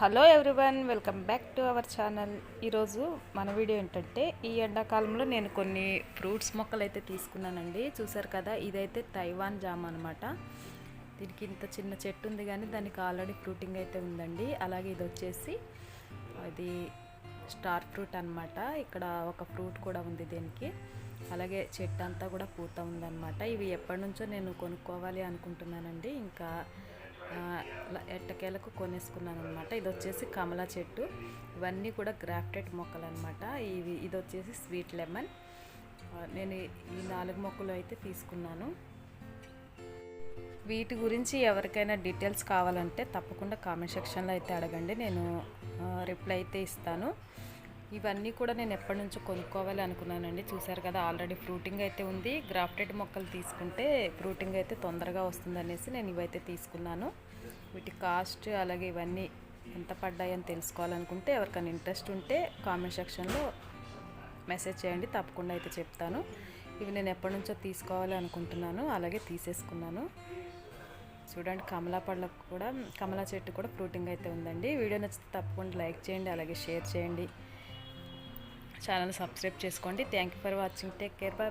Hello everyone welcome back to our channel. ఈరోజు మన video ఏంటంటే ఈ ఎండాకాలంలో నేను కొన్ని ఫ్రూట్స్ మొక్కలు అయితే తీసుకున్నానండి. చూసారు కదా ఇదైతే తైవాన్ జామ్ అనమాట దీనికి ఇంత చిన్న చెట్టు ఉంది కానీ దానికి ఆల్రెడీ ఫ్రూటింగ్ అయితే ఉందండి. అలాగే ఇది వచ్చేసి అది స్టార్ ఫ్రూట్ అనమాట ఇక్కడ ఒక ఫ్రూట్ కూడా ఉంది దీనికి. అలాగే చెట్టు అంతా కూడా పూత ఉందన్నమాట. ఇవి ఎప్పటి నుంచో నేను కొనుక్కోవాలి అనుకుంటున్నానండి. ఇంకా ఎట్టకేలకు కొనేసుకున్నాను అనమాట ఇది వచ్చేసి కమలా చెట్టు. ఇవన్నీ కూడా గ్రాఫ్టెడ్ మొక్కలు అనమాట ఇవి ఇది వచ్చేసి స్వీట్ లెమన్. నేను ఈ నాలుగు మొక్కలు అయితే తీసుకున్నాను. వీటి గురించి ఎవరికైనా డీటెయిల్స్ కావాలంటే తప్పకుండా కామెంట్ సెక్షన్లో అయితే అడగండి. నేను రిప్లై అయితే ఇస్తాను. ఇవన్నీ కూడా నేను ఎప్పటి నుంచో కొనుక్కోవాలి అనుకున్నానండి. చూసారు కదా ఆల్రెడీ ఫ్రూటింగ్ అయితే ఉంది. గ్రాఫ్టెడ్ మొక్కలు తీసుకుంటే ఫ్రూటింగ్ అయితే తొందరగా వస్తుంది అనేసి నేను ఇవైతే తీసుకున్నాను. వీటి కాస్ట్ అలాగే ఇవన్నీ ఎంత పడ్డాయని తెలుసుకోవాలనుకుంటే ఎవరికైనా ఇంట్రెస్ట్ ఉంటే కామెంట్ సెక్షన్లో మెసేజ్ చేయండి తప్పకుండా అయితే చెప్తాను. ఇవి నేను ఎప్పటి నుంచో తీసుకోవాలి అనుకుంటున్నాను అలాగే తీసేసుకున్నాను. చూడండి కమలా పళ్ళకు కూడా కమలా చెట్టు కూడా ఫ్రూటింగ్ అయితే ఉందండి. వీడియో నచ్చితే తప్పకుండా లైక్ చేయండి అలాగే షేర్ చేయండి. ఛానల్ సబ్స్క్రైబ్ చేసుకోండి. Thank you for watching take care bye